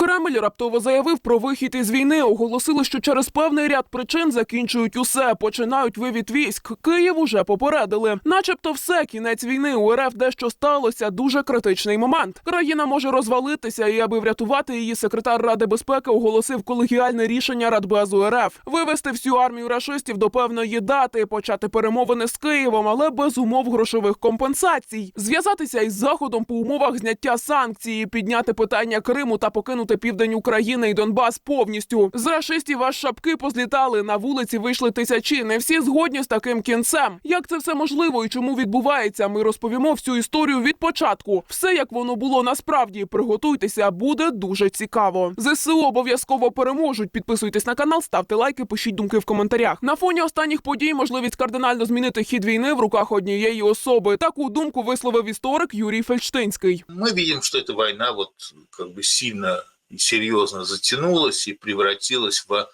Кремль раптово заявив про вихід із війни. Оголосили, що через певний ряд причин закінчують усе, починають вивід військ. Київ уже попередили. Начебто, все кінець війни у РФ дещо сталося. Дуже критичний момент. Країна може розвалитися, і аби врятувати її, секретар Ради безпеки оголосив колегіальне рішення Радбезу РФ вивести всю армію рашистів до певної дати, почати перемовини з Києвом, але без умов грошових компенсацій, зв'язатися із заходом по умовах зняття санкцій, підняти питання Криму та покинути південь України і Донбас повністю. З рашистів аж шапки позлітали на вулиці. Вийшли тисячі. Не всі згодні з таким кінцем. Як це все можливо і чому відбувається? Ми розповімо всю історію від початку. Все як воно було насправді. Приготуйтеся, буде дуже цікаво. ЗСУ обов'язково переможуть. Підписуйтесь на канал, ставте лайки, пишіть думки в коментарях. На фоні останніх подій можливість кардинально змінити хід війни в руках однієї особи. Таку думку висловив історик Юрій Фельдштинський. Мы видим, что эта война вот как бы сильно и серьезно затянулась и превратилась в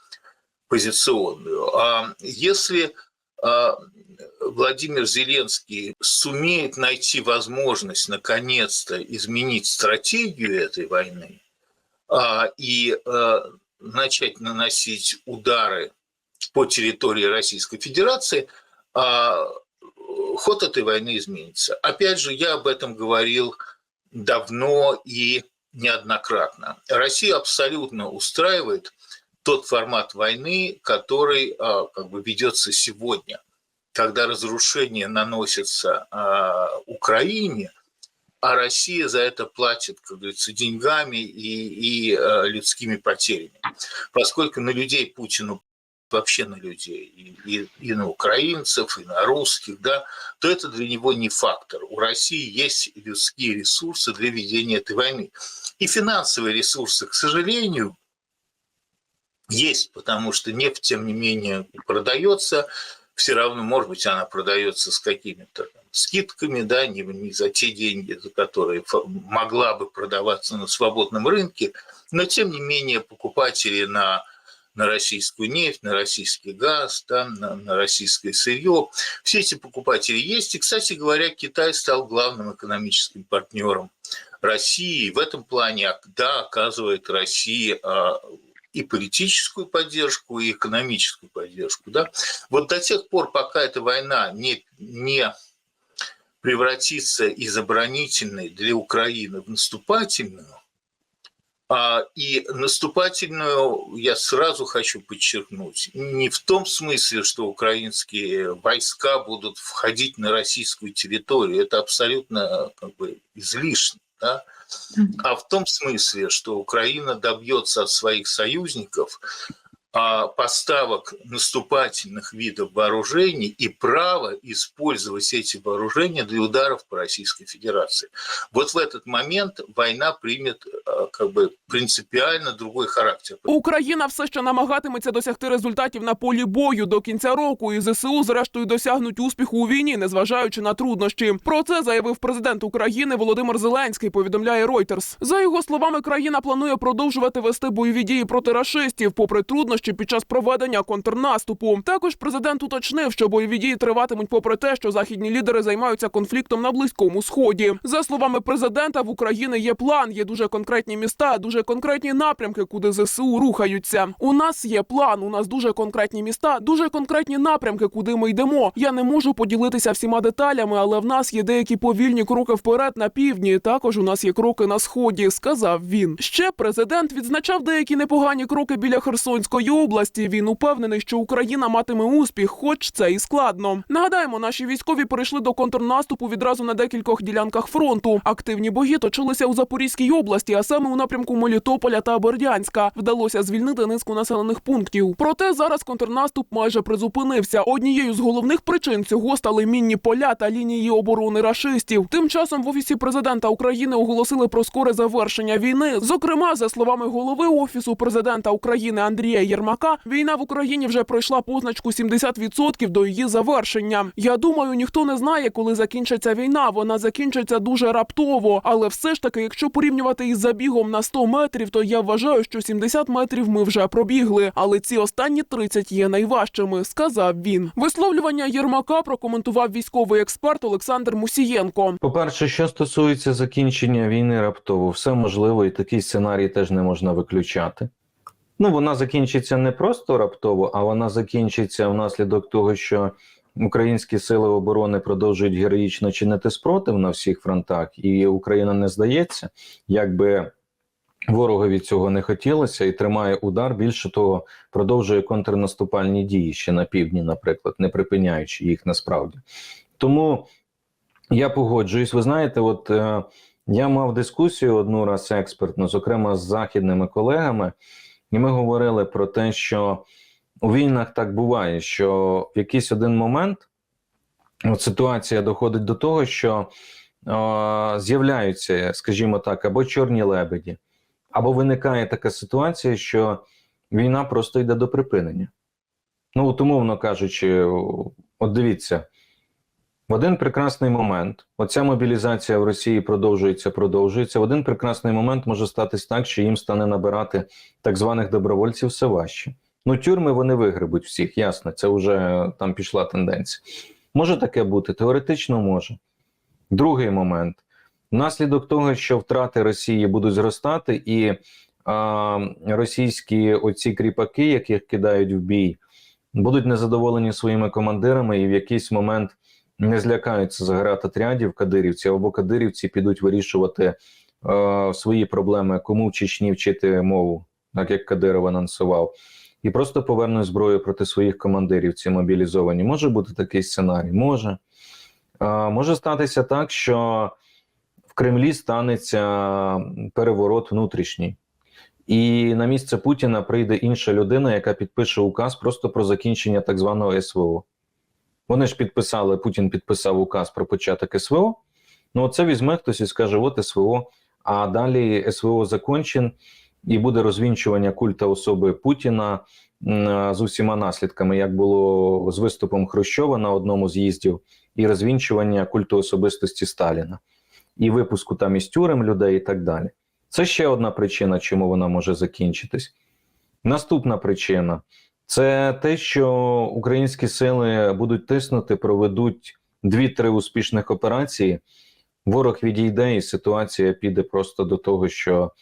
позиционную. А если а, Владимир Зеленский сумеет найти возможность наконец-то изменить стратегию этой войны а, и а, начать наносить удары по территории Российской Федерации, ход этой войны изменится. Опять же, я об этом говорил давно и неоднократно. Россия абсолютно устраивает тот формат войны, который а, как бы ведется сегодня, когда разрушения наносятся а, Украине, а Россия за это платит, как говорится, деньгами и, и а, людскими потерями. Поскольку на людей Путину вообще на людей, и, и, и на украинцев, и на русских, да, то это для него не фактор. У России есть людские ресурсы для ведения этой войны. И финансовые ресурсы, к сожалению, есть, потому что нефть, тем не менее, продается. Все равно, может быть, она продается с какими-то скидками, да, не, не за те деньги, за которые могла бы продаваться на свободном рынке, но, тем не менее, покупатели на на российскую нефть, на российский газ, да, на, на российское сырье. Все эти покупатели есть. И, кстати говоря, Китай стал главным экономическим партнером России. В этом плане, да, оказывает России а, и политическую поддержку, и экономическую поддержку. Да? Вот до тех пор, пока эта война не, не превратится из оборонительной для Украины в наступательную, И наступательную я сразу хочу подчеркнуть, не в том смысле, что украинские войска будут входить на российскую территорию, это абсолютно как бы излишне, да? а в том смысле, что Украина добьется от своих союзников а, поставок наступательных видов вооружений и право использовать эти вооружения для ударов по Российской Федерации. Вот в этот момент война примет а, как бы принципиально другой характер. Україна все ще намагатиметься досягти результатів на полі бою до кінця року, і ЗСУ зрештою досягнуть успіху у війні, незважаючи на труднощі. Про це заявив президент України Володимир Зеленський. Повідомляє Reuters. За його словами, країна планує продовжувати вести бойові дії проти рашистів, попри труднощі під час проведення контрнаступу. Також президент уточнив, що бойові дії триватимуть, попри те, що західні лідери займаються конфліктом на близькому сході. За словами президента, в Україні є план, є дуже конкретні міста, дуже конкретні напрямки, куди ЗСУ рухаються. У нас є план, у нас дуже конкретні міста, дуже конкретні напрямки, куди ми йдемо. Я не можу поділитися всіма деталями, але в нас є деякі повільні кроки вперед на півдні. Також у нас є кроки на сході, сказав він. Ще президент відзначав деякі непогані кроки біля Херсонської області. Він упевнений, що Україна матиме успіх, хоч це і складно. Нагадаємо, наші військові перейшли до контрнаступу відразу на декількох ділянках фронту. Активні бої точилися у Запорізькій області, а саме у напрямку Мелітополя та Бердянська. Вдалося звільнити низку населених пунктів. Проте зараз контрнаступ майже призупинився. Однією з головних причин цього стали мінні поля та лінії оборони рашистів. Тим часом в офісі президента України оголосили про скоре завершення війни. Зокрема, за словами голови офісу президента України Андрія Єрмака, війна в Україні вже пройшла позначку 70% до її завершення. Я думаю, ніхто не знає, коли закінчиться війна. Вона закінчиться дуже раптово. Але все ж таки, якщо порівнювати із забігом, забігом на 100 метрів, то я вважаю, що 70 метрів ми вже пробігли. Але ці останні 30 є найважчими, сказав він. Висловлювання Єрмака прокоментував військовий експерт Олександр Мусієнко. По-перше, що стосується закінчення війни раптово, все можливо, і такий сценарій теж не можна виключати. Ну, вона закінчиться не просто раптово, а вона закінчиться внаслідок того, що українські сили оборони продовжують героїчно чинити спротив на всіх фронтах, і Україна не здається, якби ворогові цього не хотілося, і тримає удар. Більше того, продовжує контрнаступальні дії ще на півдні, наприклад, не припиняючи їх насправді. Тому я погоджуюсь. Ви знаєте, от е, я мав дискусію одну раз експертну, зокрема з західними колегами, і ми говорили про те, що у війнах так буває, що в якийсь один момент от ситуація доходить до того, що е, з'являються, скажімо так, або чорні лебеді, або виникає така ситуація, що війна просто йде до припинення. Ну, от умовно кажучи, от дивіться. В один прекрасний момент оця мобілізація в Росії продовжується, продовжується. В один прекрасний момент може статись так, що їм стане набирати так званих добровольців все важче. Ну, тюрми вони вигребуть всіх, ясно, це вже там пішла тенденція. Може таке бути, теоретично може. Другий момент: внаслідок того, що втрати Росії будуть зростати, і а, російські оці кріпаки, яких кидають в бій, будуть незадоволені своїми командирами, і в якийсь момент не злякаються заградотрядів кадирівці, або кадирівці підуть вирішувати е, свої проблеми, кому в Чечні вчити мову, так як Кадиров анонсував, і просто повернуть зброю проти своїх командирів, ці мобілізовані. Може бути такий сценарій? Може. Е, може статися так, що в Кремлі станеться переворот внутрішній. І на місце Путіна прийде інша людина, яка підпише указ просто про закінчення так званого СВО. Вони ж підписали, Путін підписав указ про початок СВО. Ну, це візьме хтось і скаже: от СВО, а далі СВО закончен, і буде розвінчування культа особи Путіна з усіма наслідками, як було з виступом Хрущова на одному з з'їздів, і розвінчування культу особистості Сталіна, і випуску там із тюрем людей, і так далі. Це ще одна причина, чому вона може закінчитись. Наступна причина це те, що українські сили будуть тиснути, проведуть дві-три успішних операції. Ворог відійде, і ситуація піде просто до того, що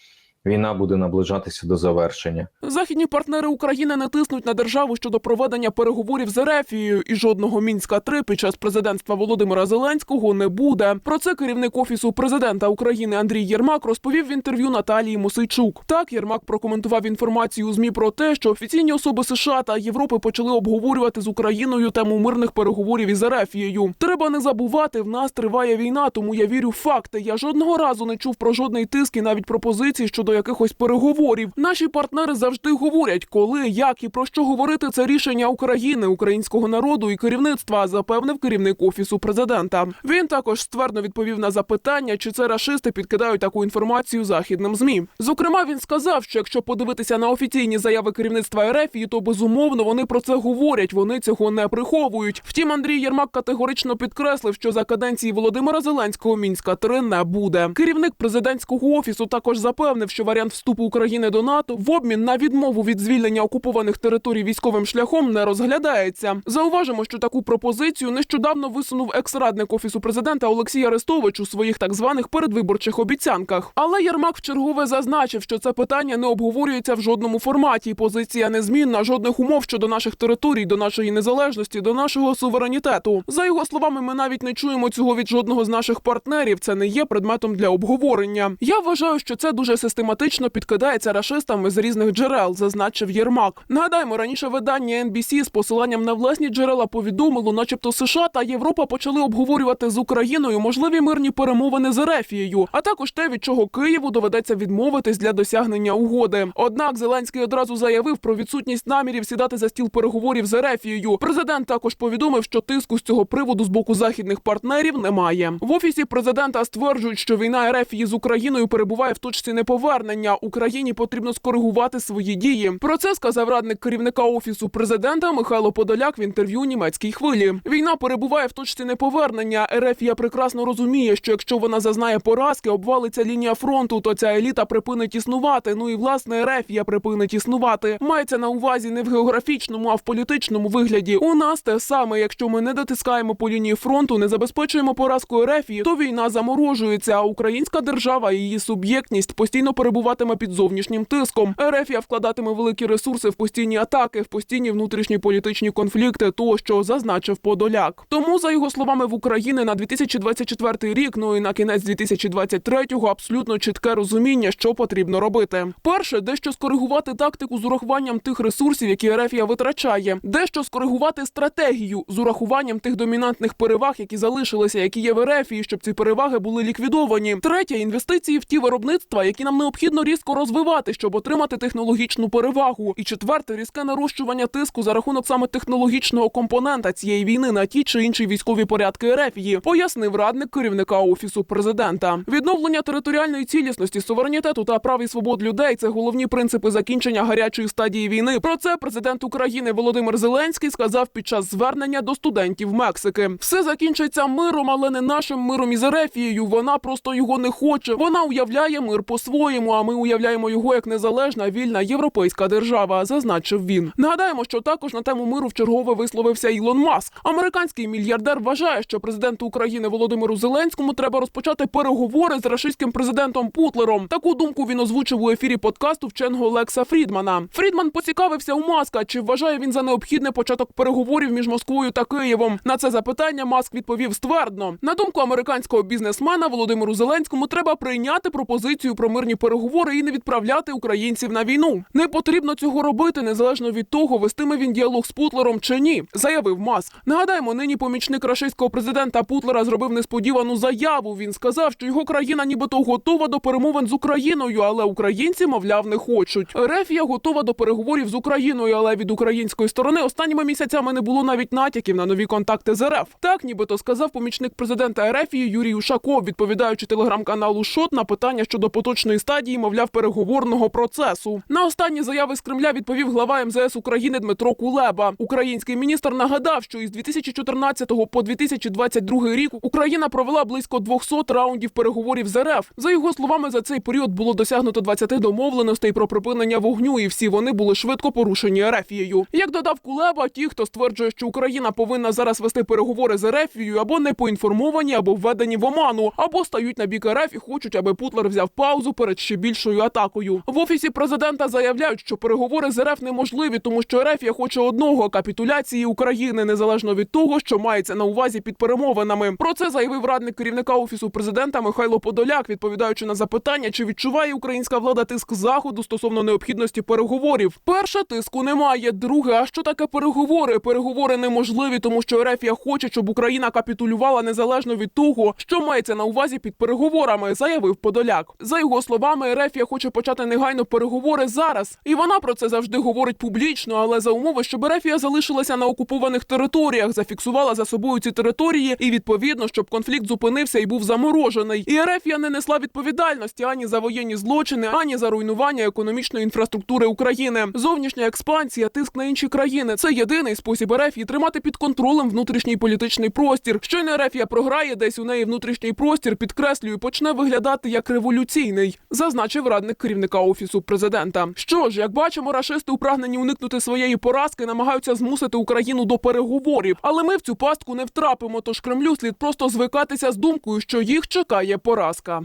війна буде наближатися до завершення. Західні партнери України не тиснуть на державу щодо проведення переговорів з Ерефією, і жодного мінська 3 під час президентства Володимира Зеленського не буде. Про це керівник офісу президента України Андрій Єрмак розповів в інтерв'ю Наталії Мосейчук. Так Єрмак прокоментував інформацію у змі про те, що офіційні особи США та Європи почали обговорювати з Україною тему мирних переговорів із Ерефією. Треба не забувати, в нас триває війна, тому я вірю в факти. Я жодного разу не чув про жодний тиск і навіть пропозицій щодо якихось переговорів. Наші партнери завжди говорять, коли, як і про що говорити. Це рішення України, українського народу і керівництва, запевнив керівник офісу президента. Він також ствердно відповів на запитання, чи це рашисти підкидають таку інформацію західним змі. Зокрема, він сказав, що якщо подивитися на офіційні заяви керівництва РФ, то безумовно вони про це говорять. Вони цього не приховують. Втім, Андрій Єрмак категорично підкреслив, що за каденції Володимира Зеленського мінська 3 не буде. Керівник президентського офісу також запевнив, що варіант вступу України до НАТО в обмін на відмову від звільнення окупованих територій військовим шляхом не розглядається. Зауважимо, що таку пропозицію нещодавно висунув екс-радник офісу президента Олексій Арестович у своїх так званих передвиборчих обіцянках. Але Єрмак вчергове зазначив, що це питання не обговорюється в жодному форматі. Позиція незмінна, жодних умов щодо наших територій, до нашої незалежності, до нашого суверенітету. За його словами, ми навіть не чуємо цього від жодного з наших партнерів. Це не є предметом для обговорення. Я вважаю, що це дуже систематично підкидається рашистами з різних джерел, зазначив Єрмак. Нагадаємо, раніше видання NBC з посиланням на власні джерела повідомило, начебто США та Європа почали обговорювати з Україною можливі мирні перемовини з Ерефією, а також те, від чого Києву доведеться відмовитись для досягнення угоди. Однак Зеленський одразу заявив про відсутність намірів сідати за стіл переговорів з Ерефією. Президент також повідомив, що тиску з цього приводу з боку західних партнерів немає. В офісі президента стверджують, що війна Ерефії з Україною перебуває в точці неповернення. Повернення. Україні потрібно скоригувати свої дії. Про це сказав радник керівника офісу президента Михайло Подоляк в інтерв'ю німецькій хвилі. Війна перебуває в точці неповернення. Ерефія прекрасно розуміє, що якщо вона зазнає поразки, обвалиться лінія фронту, то ця еліта припинить існувати. Ну і власне Ерефія припинить існувати. Мається на увазі не в географічному, а в політичному вигляді. У нас те саме, якщо ми не дотискаємо по лінії фронту, не забезпечуємо поразку Ерефії, то війна заморожується. А українська держава і її суб'єктність постійно перебуватиме під зовнішнім тиском. Ерефія вкладатиме великі ресурси в постійні атаки, в постійні внутрішні політичні конфлікти, то що зазначив Подоляк. Тому, за його словами, в Україні на 2024 рік, ну і на кінець 2023-го абсолютно чітке розуміння, що потрібно робити. Перше, дещо скоригувати тактику з урахуванням тих ресурсів, які Ерефія витрачає, дещо скоригувати стратегію з урахуванням тих домінантних переваг, які залишилися, які є в Ерефії, щоб ці переваги були ліквідовані. Третє інвестиції в ті виробництва, які нам необхідно різко розвивати, щоб отримати технологічну перевагу. І четверте різке нарощування тиску за рахунок саме технологічного компонента цієї війни на ті чи інші військові порядки Ерефії, пояснив радник керівника офісу президента. Відновлення територіальної цілісності, суверенітету та прав і свобод людей це головні принципи закінчення гарячої стадії війни. Про це президент України Володимир Зеленський сказав під час звернення до студентів Мексики. Все закінчиться миром, але не нашим миром із Ерефією. Вона просто його не хоче. Вона уявляє мир по-своєму. А ми уявляємо його як незалежна вільна європейська держава. Зазначив він. Нагадаємо, що також на тему миру вчергове висловився Ілон Маск. Американський мільярдер вважає, що президенту України Володимиру Зеленському треба розпочати переговори з рашистським президентом Путлером. Таку думку він озвучив у ефірі подкасту вченого Лекса Фрідмана. Фрідман поцікавився у Маска, чи вважає він за необхідне початок переговорів між Москвою та Києвом. На це запитання Маск відповів ствердно. На думку американського бізнесмена Володимиру Зеленському, треба прийняти пропозицію про мирні переговори і не відправляти українців на війну. Не потрібно цього робити незалежно від того, вестиме він діалог з Путлером чи ні, заявив Маск. Нагадаємо, нині помічник рашистського президента Путлера зробив несподівану заяву. Він сказав, що його країна нібито готова до перемовин з Україною, але українці, мовляв, не хочуть. Рефія готова до переговорів з Україною, але від української сторони останніми місяцями не було навіть натяків на нові контакти з РФ. Так, нібито сказав помічник президента Ерефії Юрій Ушаков, відповідаючи телеграм-каналу Шот на питання щодо поточної стадії, мовляв, переговорного процесу. На останні заяви з Кремля відповів глава МЗС України Дмитро Кулеба. Український міністр нагадав, що із 2014 по 2022 рік Україна провела близько 200 раундів переговорів з РФ. За його словами, за цей період було досягнуто 20 домовленостей про припинення вогню, і всі вони були швидко порушені Ерефією. Як додав Кулеба, ті, хто стверджує, що Україна повинна зараз вести переговори з Ерефією, або не поінформовані, або введені в оману, або стають на бік РФ і хочуть, аби Путлер взяв паузу перед ще більшою атакою. В офісі президента заявляють, що переговори з РФ неможливі, тому що Ерефія хоче одного капітуляції України, незалежно від того, що мається на увазі під перемовинами. Про це заявив радник керівника офісу президента Михайло Подоляк, відповідаючи на запитання, чи відчуває українська влада тиск заходу стосовно необхідності переговорів. Перше тиску немає. Друге, а що таке переговори? Переговори неможливі, тому що Ерефія хоче, щоб Україна капітулювала незалежно від того, що мається на увазі під переговорами, заявив Подоляк. За його словами, Ерефія хоче почати негайно переговори зараз, і вона про це завжди говорить публічно, але за умови, щоб Ерефія залишилася на окупованих територіях, зафіксувала за собою ці території, і відповідно, щоб конфлікт зупинився і був заморожений. І Ерефія не несла відповідальності ані за воєнні злочини, ані за руйнування економічної інфраструктури України. Зовнішня експансія, тиск на інші країни це єдиний спосіб Ерефії тримати під контролем внутрішній політичний простір. Щойно Ерефія програє, десь у неї внутрішній простір підкреслюю, почне виглядати як революційний, зазначив радник керівника офісу президента. Що ж, як бачимо, рашисти у прагненні уникнути своєї поразки намагаються змусити Україну до переговорів, але ми в цю пастку не втрапимо. Тож Кремлю слід просто звикатися з думкою, що їх чекає поразка.